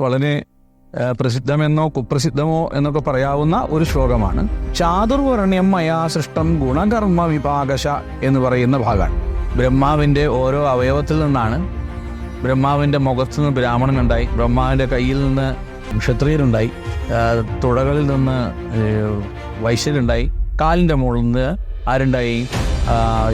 വളരെ പ്രസിദ്ധമെന്നോ കുപ്രസിദ്ധമോ എന്നൊക്കെ പറയാവുന്ന ഒരു ശ്ലോകമാണ്. ചാതുർവർണ്യം മയാ സൃഷ്ടം ഗുണകർമ്മ വിഭാഗശ എന്ന് പറയുന്ന ഭാഗമാണ് ബ്രഹ്മാവിന്റെ ഓരോ അവയവത്തിൽ നിന്നാണ് ബ്രഹ്മാവിന്റെ മുഖത്ത് നിന്ന് ബ്രാഹ്മണനുണ്ടായി ബ്രഹ്മാവിന്റെ കയ്യിൽ നിന്ന് ക്ഷത്രിയരുണ്ടായി തുടകളിൽ നിന്ന് വൈശ്യരുണ്ടായി കാലിന്റെ മുകളിൽ നിന്ന് ആരുണ്ടായി?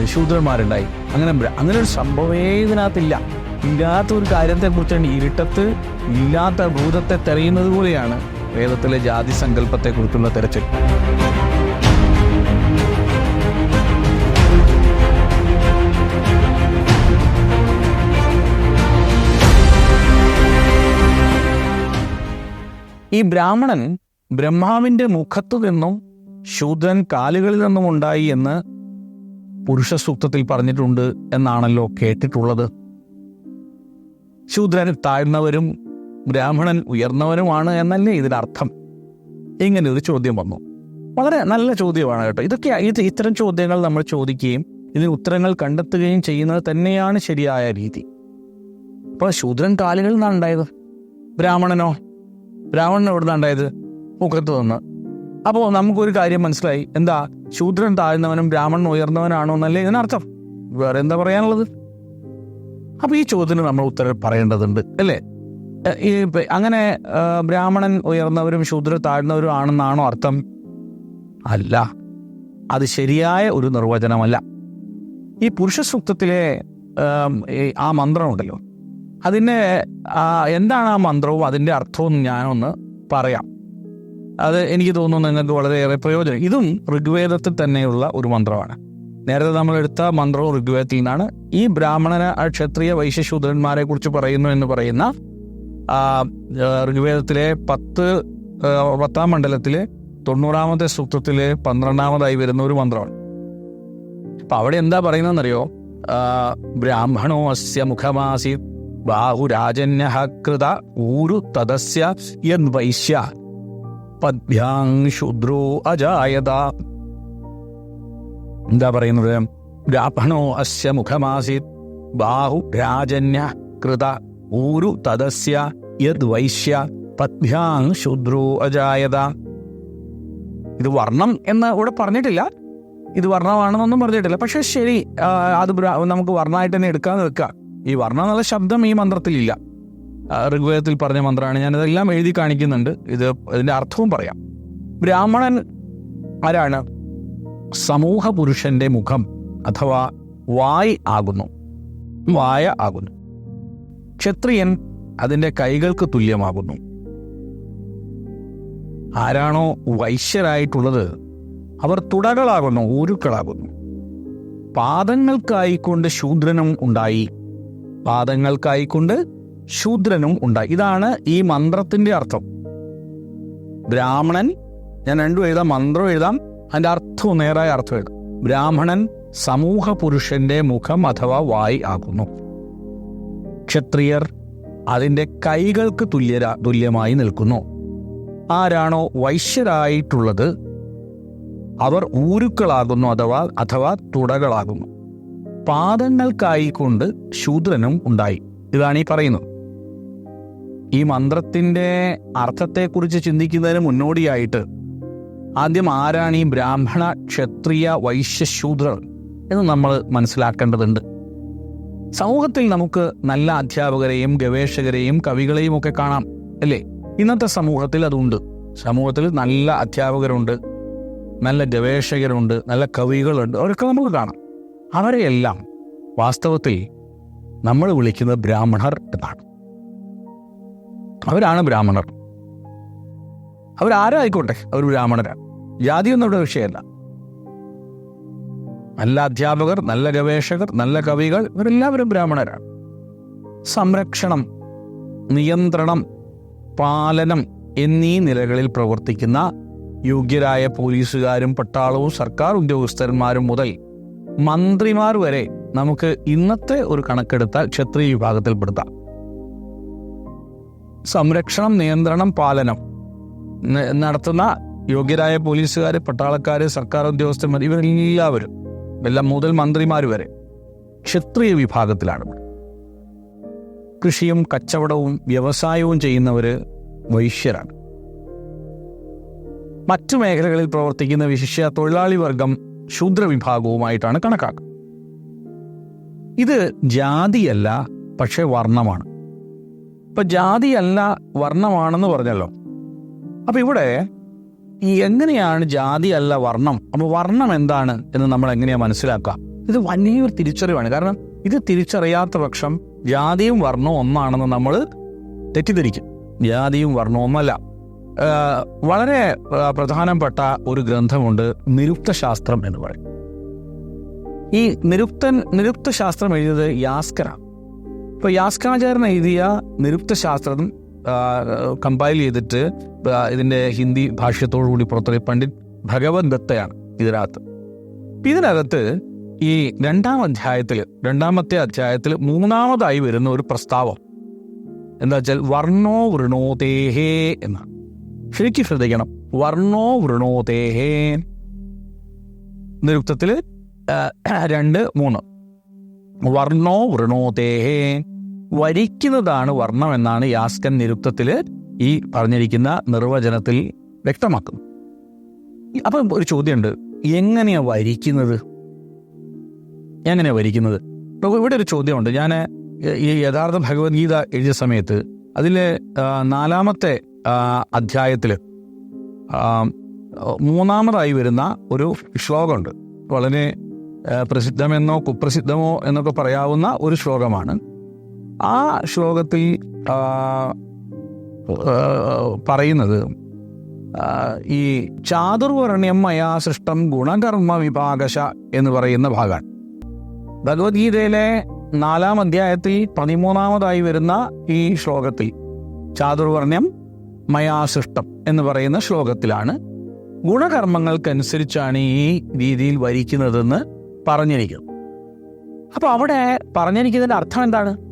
ശൂദ്രന്മാരുണ്ടായി. അങ്ങനെ അങ്ങനെ ഒരു സംഭവേ ഇതിനകത്തില്ല. ഇല്ലാത്ത ഒരു കാര്യത്തെക്കുറിച്ചാണ് ഇരുട്ടത്ത് ഇല്ലാത്ത ഭൂതത്തെ തെരയുന്നത് പോലെയാണ് വേദത്തിലെ ജാതി സങ്കല്പത്തെക്കുറിച്ചുള്ള തെരച്ചിൽ. ഈ ബ്രാഹ്മണൻ ബ്രഹ്മാവിന്റെ മുഖത്തു നിന്നും ശൂദ്രൻ കാലുകളിൽ നിന്നും ഉണ്ടായി എന്ന് പുരുഷ സൂക്തത്തിൽ പറഞ്ഞിട്ടുണ്ട് എന്നാണല്ലോ കേട്ടിട്ടുള്ളത്. ശൂദ്രൻ താഴ്ന്നവരും ബ്രാഹ്മണൻ ഉയർന്നവനുമാണ് എന്നല്ലേ ഇതിനർത്ഥം? ഇങ്ങനെ ഒരു ചോദ്യം വന്നു. വളരെ നല്ല ചോദ്യമാണ് കേട്ടോ. ഇതൊക്കെ ഇത് ഇത്തരം ചോദ്യങ്ങൾ നമ്മൾ ചോദിക്കുകയും ഇതിന് ഉത്തരങ്ങൾ കണ്ടെത്തുകയും ചെയ്യുന്നത് തന്നെയാണ് ശരിയായ രീതി. അപ്പോൾ ശൂദ്രൻ കാലുകളിൽ നിന്നാണ് ഉണ്ടായത്. ബ്രാഹ്മണനോ? ബ്രാഹ്മണൻ എവിടുന്നാണ് ഉണ്ടായത്? മുഖത്ത് നിന്ന്. അപ്പോൾ നമുക്കൊരു കാര്യം മനസ്സിലായി. എന്താ? ശൂദ്രൻ താഴ്ന്നവനും ബ്രാഹ്മണൻ ഉയർന്നവനാണോ എന്നല്ലേ ഇതിനർത്ഥം. വേറെ എന്താ പറയാനുള്ളത്? അപ്പൊ ഈ ചോദ്യത്തിന് നമ്മൾ ഉത്തരം പറയേണ്ടതുണ്ട് അല്ലേ? ഈ അങ്ങനെ ബ്രാഹ്മണൻ ഉയർന്നവരും ശൂദ്ര താഴ്ന്നവരും ആണെന്നാണോ അർത്ഥം? അല്ല. അത് ശരിയായ ഒരു നിർവചനമല്ല. ഈ പുരുഷ സൂക്തത്തിലെ ആ മന്ത്രമുണ്ടല്ലോ ആ, എന്താണ് ആ മന്ത്രവും അതിന്റെ അർത്ഥവും ഞാനൊന്ന് പറയാം. അത് എനിക്ക് തോന്നുന്നു നിങ്ങൾക്ക് വളരെയേറെ പ്രയോജനം. ഇതും ഋഗ്വേദത്തിൽ തന്നെയുള്ള ഒരു മന്ത്രമാണ്. നേരത്തെ നമ്മൾ എടുത്ത മന്ത്രം ഋഗ്വേദത്തിൽ നിന്നാണ് ഈ ബ്രാഹ്മണന ക്ഷത്രിയ വൈശ്യശൂദ്രന്മാരെ കുറിച്ച് പറയുന്നു എന്ന് പറയുന്ന ഋഗ്വേദത്തിലെ പത്ത് പത്താം മണ്ഡലത്തിലെ തൊണ്ണൂറാമത്തെ സൂക്തത്തിലെ പന്ത്രണ്ടാമതായി വരുന്ന ഒരു മന്ത്രമാണ്. അപ്പൊ അവിടെ എന്താ പറയുന്നതെന്നറിയോ? ബ്രാഹ്മണോ അസ്യ മുഖമാസി ബാഹുരാജന്യ കൃത ഊരു തദസ്യ വൈശ്യ പദ്ഭ്യാങ് ശൂദ്രോ അജായത. എന്താ പറയുന്നത്? ബ്രാഹ്മണോ അസ്യ മുഖമാസീത്? ബാഹു രാജന്യ കൃത ഊരു തദസ്യ യദ് വൈശ്യ പദ്ഭ്യാങ് ശുദ്രോ അജായത. ഇത് വർണം എന്ന് ഇവിടെ പറഞ്ഞിട്ടില്ല. ഇത് വർണമാണെന്നൊന്നും പറഞ്ഞിട്ടില്ല. പക്ഷെ ശരി അത് നമുക്ക് വർണമായിട്ട് തന്നെ എടുക്കാന്ന് വെക്കാം ഈ വർണം എന്നുള്ള ശബ്ദം ഈ മന്ത്രത്തിലില്ല. ഋഗ്വേദത്തിൽ പറഞ്ഞ മന്ത്രമാണ്. ഞാനിതെല്ലാം എഴുതി കാണിക്കുന്നുണ്ട്. ഇത് ഇതിന്റെ അർത്ഥവും പറയാം. ബ്രാഹ്മണൻ ആരാണ്? സമൂഹ പുരുഷന്റെ മുഖം അഥവാ വായ് ആകുന്നു. വായ ആകുന്നു. ക്ഷത്രിയൻ അതിന്റെ കൈകൾക്ക് തുല്യമാകുന്നു. ആരാണോ വൈശ്യരായിട്ടുള്ളത് അവർ തുടകളാകുന്നു ഊരുക്കളാകുന്നു പാദങ്ങൾക്കായിക്കൊണ്ട് ശൂദ്രനും ഉണ്ടായി. പാദങ്ങൾക്കായിക്കൊണ്ട് ശൂദ്രനും ഉണ്ടായി. ഇതാണ് ഈ മന്ത്രത്തിന്റെ അർത്ഥം. ബ്രാഹ്മണൻ ഞാൻ രണ്ടും എഴുതാം മന്ത്രം എഴുതാം. അതിന്റെ അർത്ഥവും നേരായ അർത്ഥം എഴുതാം ബ്രാഹ്മണൻ സമൂഹ പുരുഷന്റെ മുഖം അഥവാ വായി ആകുന്നു. ക്ഷത്രിയർ അതിന്റെ കൈകൾക്ക് തുല്യരാ തുല്യമായി നിൽക്കുന്നു. ആരാണോ വൈശ്യരായിട്ടുള്ളത് അവർ ഊരുക്കളാകുന്നു അഥവാ അഥവാ തുടകളാകുന്നു. പാദങ്ങൾക്കായിക്കൊണ്ട് ശൂദ്രനും ഉണ്ടായി. ഇതാണ് ഈ പറയുന്നത്. ഈ മന്ത്രത്തിന്റെ അർത്ഥത്തെക്കുറിച്ച് ചിന്തിക്കുന്നതിന് മുന്നോടിയായിട്ട് ആദ്യം ആരാണ് ഈ ബ്രാഹ്മണ ക്ഷത്രിയ വൈശ്യശൂദ്രർ എന്ന് നമ്മൾ മനസ്സിലാക്കേണ്ടതുണ്ട്. സമൂഹത്തിൽ നമുക്ക് നല്ല അധ്യാപകരെയും ഗവേഷകരെയും കവികളെയും ഒക്കെ കാണാം അല്ലേ? ഇന്നത്തെ സമൂഹത്തിൽ അതുണ്ട്. സമൂഹത്തിൽ നല്ല അധ്യാപകരുണ്ട് നല്ല ഗവേഷകരുണ്ട് നല്ല കവികളുണ്ട് അവരൊക്കെ നമുക്ക് കാണാം. അവരെയെല്ലാം വാസ്തവത്തിൽ നമ്മൾ വിളിക്കുന്നത് ബ്രാഹ്മണർ എന്നാണ്. അവരാണ് ബ്രാഹ്മണർ. അവരാരായിക്കോട്ടെ? അവർ ബ്രാഹ്മണരാണ്. ജാതിയൊന്നും അവിടെ വിഷയമല്ല. നല്ല അധ്യാപകർ നല്ല ഗവേഷകർ നല്ല കവികൾ ഇവരെല്ലാവരും ബ്രാഹ്മണരാണ്. സംരക്ഷണം നിയന്ത്രണം പാലനം എന്നീ നിലകളിൽ പ്രവർത്തിക്കുന്ന യോഗ്യരായ പോലീസുകാരും പട്ടാളവും സർക്കാർ ഉദ്യോഗസ്ഥന്മാരും മുതൽ മന്ത്രിമാർ വരെ നമുക്ക് ഇന്നത്തെ ഒരു കണക്കെടുത്താൽ ക്ഷത്രിയ വിഭാഗത്തിൽപ്പെടുത്താം. സംരക്ഷണം നിയന്ത്രണം പാലനം നടത്തുന്ന യോഗ്യരായ പോലീസുകാർ പട്ടാളക്കാർ സർക്കാർ ഉദ്യോഗസ്ഥന്മാർ ഇവരെല്ലാവരും എല്ലാം മുതൽ മന്ത്രിമാർ വരെ ക്ഷത്രിയ വിഭാഗത്തിലാണ്. കൃഷിയും കച്ചവടവും വ്യവസായവും ചെയ്യുന്നവർ വൈശ്യരാണ്. മറ്റു മേഖലകളിൽ പ്രവർത്തിക്കുന്ന വിശിഷ്യ തൊഴിലാളി വർഗം ശൂദ്രവിഭാഗവുമായിട്ടാണ് കണക്കാക്കുക ഇത് ജാതിയല്ല പക്ഷേ വർണമാണ്. ഇപ്പൊ ജാതിയല്ല വർണമാണെന്ന് പറഞ്ഞല്ലോ. അപ്പൊ ഇവിടെ ഈ എങ്ങനെയാണ് ജാതി അല്ല വർണം? അപ്പൊ വർണം എന്താണ് എന്ന് നമ്മൾ എങ്ങനെയാ മനസ്സിലാക്കുക? ഇത് വലിയൊരു തിരിച്ചറിവാണ്. കാരണം ഇത് തിരിച്ചറിയാത്ത പക്ഷം ജാതിയും വർണവും ഒന്നാണെന്ന് നമ്മൾ തെറ്റിദ്ധരിക്കും. ജാതിയും വർണവും ഒന്നല്ല. വളരെ പ്രധാനപ്പെട്ട ഒരു ഗ്രന്ഥമുണ്ട് നിരുക്തശാസ്ത്രം എന്ന് പറയും. ഈ നിരുക്തൻ നിരുക്തശാസ്ത്രം എഴുതിയത് യാസ്കരാണ്. ഇപ്പൊ യാസ്കാചാരൻ എഴുതിയ നിരുക്ത ശാസ്ത്രം കമ്പൈൽ ചെയ്തിട്ട് ഇതിന്റെ ഹിന്ദി ഭാഷ്യത്തോടു കൂടി പുറത്തിറങ്ങിയ പണ്ഡിറ്റ് ഭഗവത് ദത്തയാണ് ഇതിനകത്ത്. ഇതിനകത്ത് ഈ രണ്ടാം അധ്യായത്തിൽ രണ്ടാമത്തെ അധ്യായത്തിൽ മൂന്നാമതായി വരുന്ന ഒരു പ്രസ്താവം. എന്താ വെച്ചാൽ വർണോ വൃണോതേഹേ എന്നാണ്. ശരിക്കും ശ്രദ്ധിക്കണം. വർണോ വൃണോതേഹേ. നിരുക്തത്തിൽ ആ, രണ്ട് മൂന്ന്. വർണോ വൃണോതേഹേ. വരിക്കുന്നതാണ് വർണം എന്നാണ് യാസ്കൻ നിരുക്തത്തിൽ ഈ പറഞ്ഞിരിക്കുന്ന നിർവചനത്തിൽ വ്യക്തമാക്കുന്നത് ഈ- അപ്പം ഒരു ചോദ്യമുണ്ട്. എങ്ങനെയാണ് വരിക്കുന്നത്? എങ്ങനെയാണ് വരിക്കുന്നത്? ഇവിടെ ഒരു ചോദ്യമുണ്ട്. ഞാൻ ഈ യഥാർത്ഥ ഭഗവത്ഗീത എഴുതിയ സമയത്ത് അതിലെ നാലാമത്തെ അധ്യായത്തിൽ മൂന്നാമതായി വരുന്ന ഒരു ശ്ലോകമുണ്ട്. വളരെ പ്രസിദ്ധമെന്നോ കുപ്രസിദ്ധമോ എന്നൊക്കെ പറയാവുന്ന ഒരു ശ്ലോകമാണ്. ആ ശ്ലോകത്തിൽ പറയുന്നത് ഈ ചാതുർവർണ്യം മയാ സൃഷ്ടം ഗുണകർമ്മ വിഭാഗശ എന്ന് പറയുന്ന ഭാഗമാണ്. ഭഗവത്ഗീതയിലെ നാലാം അധ്യായത്തിൽ പതിമൂന്നാമതായി വരുന്ന ഈ ശ്ലോകത്തിൽ ചാതുർവർണ്യം മയാ സൃഷ്ടം എന്ന് പറയുന്ന ശ്ലോകത്തിലാണ് ഗുണകർമ്മങ്ങൾക്കനുസരിച്ചാണ് ഈ രീതിയിൽ വരിക്കുന്നതെന്ന് പറഞ്ഞിരിക്കുന്നത്. അപ്പൊ അവിടെ പറഞ്ഞിരിക്കുന്നതിന്റെ അർത്ഥം എന്താണ്?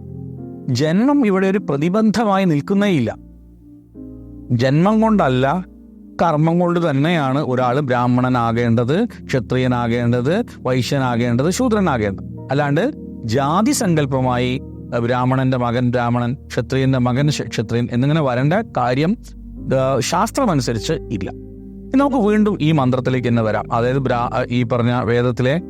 ജന്മം ഇവിടെ ഒരു പ്രതിബന്ധമായി നിൽക്കുന്നേയില്ല. ജന്മം കൊണ്ടല്ല കർമ്മം കൊണ്ട് തന്നെയാണ് ഒരാൾ ബ്രാഹ്മണനാകേണ്ടത് ക്ഷത്രിയനാകേണ്ടത് വൈശ്യനാകേണ്ടത് ശൂദ്രനാകേണ്ടത്. അല്ലാണ്ട് ജാതി സങ്കല്പമായി ബ്രാഹ്മണന്റെ മകൻ ബ്രാഹ്മണൻ ക്ഷത്രിയന്റെ മകൻ ക്ഷത്രിയൻ എന്നിങ്ങനെ വരേണ്ട കാര്യം ശാസ്ത്രമനുസരിച്ച് ഇല്ല. നമുക്ക് വീണ്ടും ഈ മന്ത്രത്തിലേക്ക് തന്നെ വരാം. അതായത് ഈ പറഞ്ഞ വേദത്തിലെ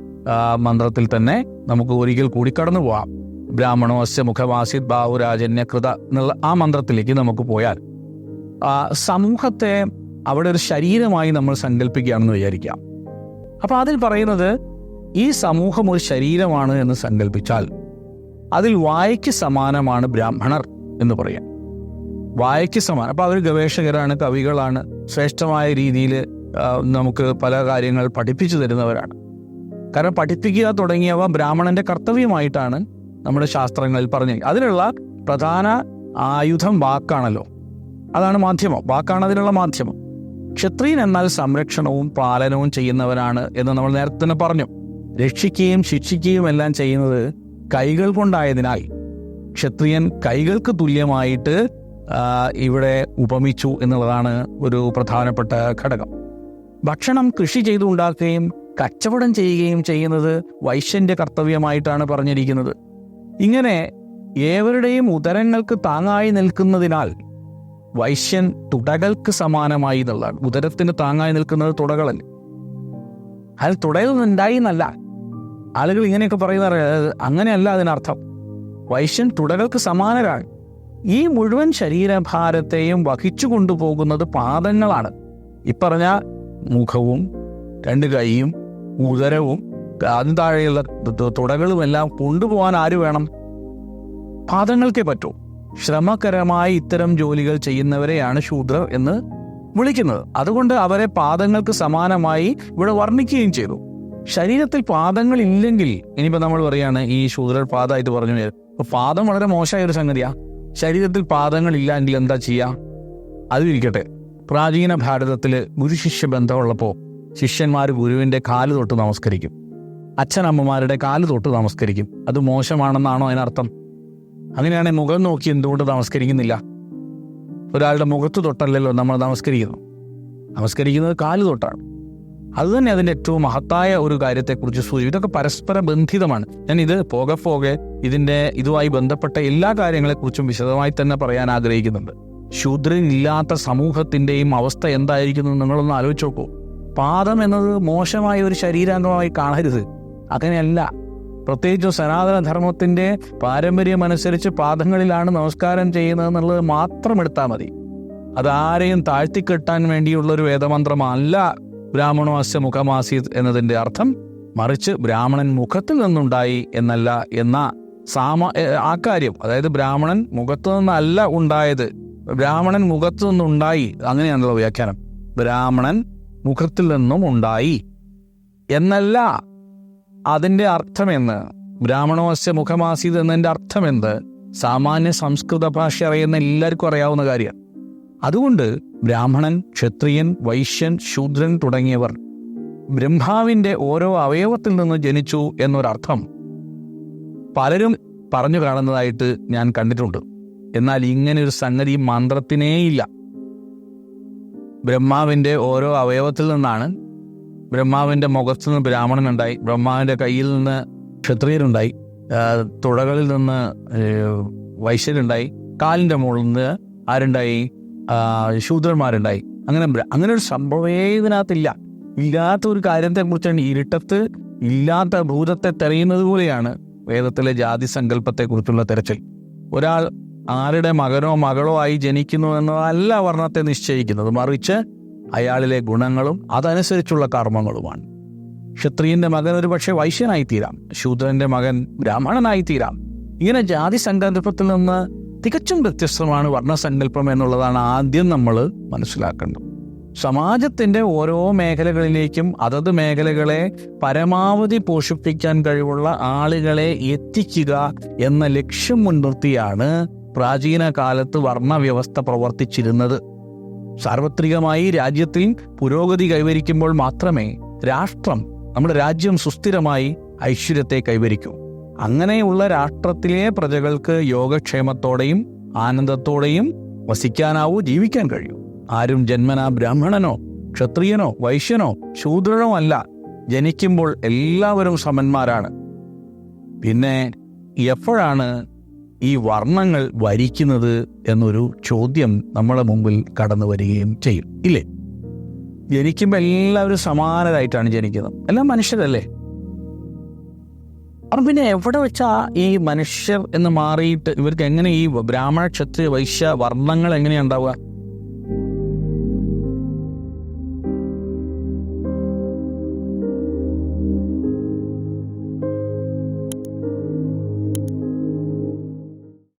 മന്ത്രത്തിൽ തന്നെ നമുക്ക് ഒരിക്കൽ കൂടി കടന്നു പോവാം ബ്രാഹ്മണോ അസ്യ മുഖവാസിത് ബാഹുരാജന്യ കൃത എന്നുള്ള ആ മന്ത്രത്തിലേക്ക് നമുക്ക് പോയാൽ ആ, സമൂഹത്തെ അവിടെ ഒരു ശരീരമായി നമ്മൾ സങ്കല്പിക്കുകയാണെന്ന് വിചാരിക്കാം. അപ്പൊ അതിൽ പറയുന്നത് ഈ സമൂഹം ഒരു ശരീരമാണ് എന്ന് സങ്കല്പിച്ചാൽ അതിൽ വായയ്ക്ക് സമാനമാണ് ബ്രാഹ്മണർ എന്ന് പറയാം. വായയ്ക്ക് സമാനം. അപ്പൊ അവർ ഗവേഷകരാണ് കവികളാണ് ശ്രേഷ്ഠമായ രീതിയിൽ നമുക്ക് പല കാര്യങ്ങൾ പഠിപ്പിച്ചു തരുന്നവരാണ്. കാരണം പഠിപ്പിക്കുക തുടങ്ങിയവ ബ്രാഹ്മണന്റെ കർത്തവ്യമായിട്ടാണ്. നമ്മുടെ ശാസ്ത്രങ്ങളിൽ പറഞ്ഞു അതിനുള്ള പ്രധാന ആയുധം വാക്കാണല്ലോ. അതാണ് മാധ്യമം. വാക്കാണ് അതിനുള്ള മാധ്യമം. ക്ഷത്രിയൻ എന്നാൽ സംരക്ഷണവും പാലനവും ചെയ്യുന്നവനാണ് എന്ന് നമ്മൾ നേരത്തെ തന്നെ പറഞ്ഞു. രക്ഷിക്കുകയും ശിക്ഷിക്കുകയും എല്ലാം ചെയ്യുന്നത് കൈകൾ കൊണ്ടായതിനാൽ. ക്ഷത്രിയൻ കൈകൾക്ക് തുല്യമായിട്ട് ഇവിടെ ഉപമിച്ചു എന്നുള്ളതാണ് ഒരു പ്രധാനപ്പെട്ട ഘടകം. ഭക്ഷണം കൃഷി ചെയ്തു ഉണ്ടാക്കുകയും കച്ചവടം ചെയ്യുകയും ചെയ്യുന്നത് വൈശ്യന്റെ കർത്തവ്യമായിട്ടാണ് പറഞ്ഞിരിക്കുന്നത്. ഇങ്ങനെ ഏവരുടെയും ഉദരങ്ങൾക്ക് താങ്ങായി നിൽക്കുന്നതിനാൽ വൈശ്യൻ തുടകൾക്ക് സമാനമായി എന്നുള്ളതാണ് ഉദരത്തിന് താങ്ങായി നിൽക്കുന്നത് തുടകളല്ലേ? അയാൾ തുടയൊന്നും ഉണ്ടായി എന്നല്ല ആളുകൾ ഇങ്ങനെയൊക്കെ പറയുന്ന അങ്ങനെയല്ല അതിനർത്ഥം. വൈശ്യൻ തുടകൾക്ക് സമാനരാണ്. ഈ മുഴുവൻ ശരീരഭാരത്തെയും വഹിച്ചു കൊണ്ടുപോകുന്നത് പാദങ്ങളാണ്. ഇപ്പറഞ്ഞ മുഖവും രണ്ട് കൈയും ഉദരവും അതിന് താഴെയുള്ള തുടകളും എല്ലാം കൊണ്ടുപോകാൻ ആര് വേണം? പാദങ്ങൾക്കേ പറ്റൂ. ശ്രമകരമായി ഇത്തരം ജോലികൾ ചെയ്യുന്നവരെയാണ് ശൂദ്രർ എന്ന് വിളിക്കുന്നത്. അതുകൊണ്ട് അവരെ പാദങ്ങൾക്ക് സമാനമായി ഇവിടെ വർണിക്കുകയും ചെയ്തു. ശരീരത്തിൽ പാദങ്ങൾ ഇല്ലെങ്കിൽ ഇനിയിപ്പോ നമ്മൾ പറയാണ് ഈ ശൂദ്രർ പാദമായിട്ട് പറഞ്ഞു അപ്പൊ പാദം വളരെ മോശമായ ഒരു സംഗതിയാ. ശരീരത്തിൽ പാദങ്ങൾ ഇല്ലെങ്കിൽ എന്താ ചെയ്യാ? അതിരിക്കട്ടെ പ്രാചീന ഭാരതത്തിൽ ഗുരുശിഷ്യ ബന്ധമുള്ളപ്പോൾ ശിഷ്യന്മാർ ഗുരുവിന്റെ കാൽ തൊട്ട് നമസ്കരിക്കും. അച്ഛനമ്മമാരുടെ കാൽ തൊട്ട് നമസ്കരിക്കും. അത് മോശമാണെന്നാണോ അതിനർത്ഥം? അങ്ങനെയാണെങ്കിൽ മുഖം നോക്കി എന്തുകൊണ്ട് നമസ്കരിക്കുന്നില്ല? ഒരാളുടെ മുഖത്ത് തൊട്ടല്ലല്ലോ നമ്മൾ നമസ്കരിക്കുന്നു. നമസ്കരിക്കുന്നത് കാൽ തൊട്ടാണ്. അതുതന്നെ അതിന്റെ ഏറ്റവും മഹത്തായ ഒരു കാര്യത്തെക്കുറിച്ച് സൂചി ഇതൊക്കെ പരസ്പര ബന്ധിതമാണ്. ഞാൻ ഇത് പോകെ പോകെ ഇതിന്റെ ഇതുമായി ബന്ധപ്പെട്ട എല്ലാ കാര്യങ്ങളെക്കുറിച്ചും വിശദമായി തന്നെ പറയാൻ ആഗ്രഹിക്കുന്നുണ്ട്. ശൂദ്രനില്ലാത്ത സമൂഹത്തിന്റെയും അവസ്ഥ എന്തായിരിക്കുന്നു നിങ്ങളൊന്ന് ആലോചിച്ച് നോക്കൂ. പാദം എന്നത് മോശമായ ഒരു ശരീരാംഗമായി കാണരുത്. അങ്ങനെയല്ല. പ്രത്യേകിച്ചും സനാതനധർമ്മത്തിന്റെ പാരമ്പര്യമനുസരിച്ച് പാദങ്ങളിലാണ് നമസ്കാരം ചെയ്യുന്നത് എന്നുള്ളത് മാത്രം എടുത്താൽ മതി. അതാരെയും താഴ്ത്തിക്കെട്ടാൻ വേണ്ടിയുള്ള ഒരു വേദമന്ത്രമല്ല ബ്രാഹ്മണോസ്യ മുഖമാസീത് എന്നതിന്റെ അർത്ഥം. മറിച്ച് ബ്രാഹ്മണൻ മുഖത്തിൽ നിന്നുണ്ടായി എന്നല്ല എന്ന സാമ ആ കാര്യം. അതായത് ബ്രാഹ്മണൻ മുഖത്തു നിന്നല്ല ഉണ്ടായത്. ബ്രാഹ്മണൻ മുഖത്തു നിന്നുണ്ടായി. അങ്ങനെയാണല്ലോ വ്യാഖ്യാനം. ബ്രാഹ്മണൻ മുഖത്തിൽ നിന്നും ഉണ്ടായി. എന്നല്ല അതിന്റെ അർത്ഥമെന്ന് ബ്രാഹ്മണോസ്യ മുഖമാസീത് എന്നതിന്റെ അർത്ഥമെന്ത്? സാമാന്യ സംസ്കൃത ഭാഷ അറിയുന്ന എല്ലാവർക്കും അറിയാവുന്ന കാര്യമാണ് അതുകൊണ്ട് ബ്രാഹ്മണൻ ക്ഷത്രിയൻ വൈശ്യൻ ശൂദ്രൻ തുടങ്ങിയവർ ബ്രഹ്മാവിന്റെ ഓരോ അവയവത്തിൽ നിന്ന് ജനിച്ചു എന്നൊരർത്ഥം പലരും പറഞ്ഞു കാണുന്നതായിട്ട് ഞാൻ കണ്ടിട്ടുണ്ട്. എന്നാൽ ഇങ്ങനെ ഒരു സംഗതി മന്ത്രത്തിനേയില്ല. ബ്രഹ്മാവിന്റെ ഓരോ അവയവത്തിൽ നിന്നാണ് ബ്രഹ്മാവിന്റെ മുഖത്ത് നിന്ന് ബ്രാഹ്മണനുണ്ടായി. ബ്രഹ്മാവിന്റെ കയ്യിൽ നിന്ന് ക്ഷത്രിയരുണ്ടായി. തുടകളിൽ നിന്ന് വൈശ്യരുണ്ടായി. കാലിന്റെ മുകളിൽ നിന്ന് ആരുണ്ടായി? ശൂദ്രന്മാരുണ്ടായി. അങ്ങനെ അങ്ങനെ ഒരു സംഭവമേ ഇതിനകത്തില്ല. ഇല്ലാത്ത ഒരു കാര്യത്തെക്കുറിച്ചാണ് ഇരുട്ടത്ത് ഇല്ലാത്ത ഭൂതത്തെ തെരയുന്നത് പോലെയാണ് വേദത്തിലെ ജാതി സങ്കല്പത്തെക്കുറിച്ചുള്ള തെരച്ചിൽ. ഒരാൾ ആരുടെ മകനോ മകളോ ആയി ജനിക്കുന്നു എന്നതല്ല വർണത്തെ നിശ്ചയിക്കുന്നത്. മറിച്ച് അയാളിലെ ഗുണങ്ങളും അതനുസരിച്ചുള്ള കർമ്മങ്ങളുമാണ്. ക്ഷത്രിയന്റെ മകൻ ഒരു പക്ഷേ വൈശ്യനായിത്തീരാം. ശൂദ്രന്റെ മകൻ ബ്രാഹ്മണനായിത്തീരാം. ഇങ്ങനെ ജാതി സങ്കല്പത്തിൽ നിന്ന് തികച്ചും വ്യത്യസ്തമാണ് വർണസങ്കല്പം എന്നുള്ളതാണ് ആദ്യം നമ്മൾ മനസ്സിലാക്കേണ്ടത്. സമാജത്തിന്റെ ഓരോ മേഖലകളിലേക്കും അതത് മേഖലകളെ പരമാവധി പോഷിപ്പിക്കാൻ കഴിവുള്ള ആളുകളെ എത്തിക്കുക എന്ന ലക്ഷ്യം മുൻനിർത്തിയാണ് പ്രാചീന കാലത്ത് വർണവ്യവസ്ഥ പ്രവർത്തിച്ചിരുന്നത്. സാർവത്രികമായി രാജ്യത്തിൽ പുരോഗതി കൈവരിക്കുമ്പോൾ മാത്രമേ രാഷ്ട്രം നമ്മുടെ രാജ്യം സുസ്ഥിരമായി ഐശ്വര്യത്തെ കൈവരിക്കൂ. അങ്ങനെയുള്ള രാഷ്ട്രത്തിലെ പ്രജകൾക്ക് യോഗക്ഷേമത്തോടെയും ആനന്ദത്തോടെയും വസിക്കാനാവൂ ജീവിക്കാൻ കഴിയൂ. ആരും ജന്മനാ ബ്രാഹ്മണനോ ക്ഷത്രിയനോ വൈശ്യനോ ശൂദ്രനോ അല്ല. ജനിക്കുമ്പോൾ എല്ലാവരും സമന്മാരാണ്. പിന്നെ എപ്പോഴാണ് ഈ വർണങ്ങൾ വരിക്കുന്നത് എന്നൊരു ചോദ്യം നമ്മളെ മുമ്പിൽ കടന്നു വരികയും ചെയ്യും. ഇല്ലേ? ജനിക്കുമ്പോൾ എല്ലാവരും സമാനരായിട്ടാണ് ജനിക്കുന്നത്. എല്ലാം മനുഷ്യരല്ലേ? അപ്പം പിന്നെ എവിടെ വെച്ചാ ഈ മനുഷ്യർ എന്ന് മാറിയിട്ട് ഇവർക്ക് എങ്ങനെ ഈ ബ്രാഹ്മണ ക്ഷത്രിയ വൈശ്യ വർണങ്ങൾ എങ്ങനെയാണ് ഉണ്ടാവുക?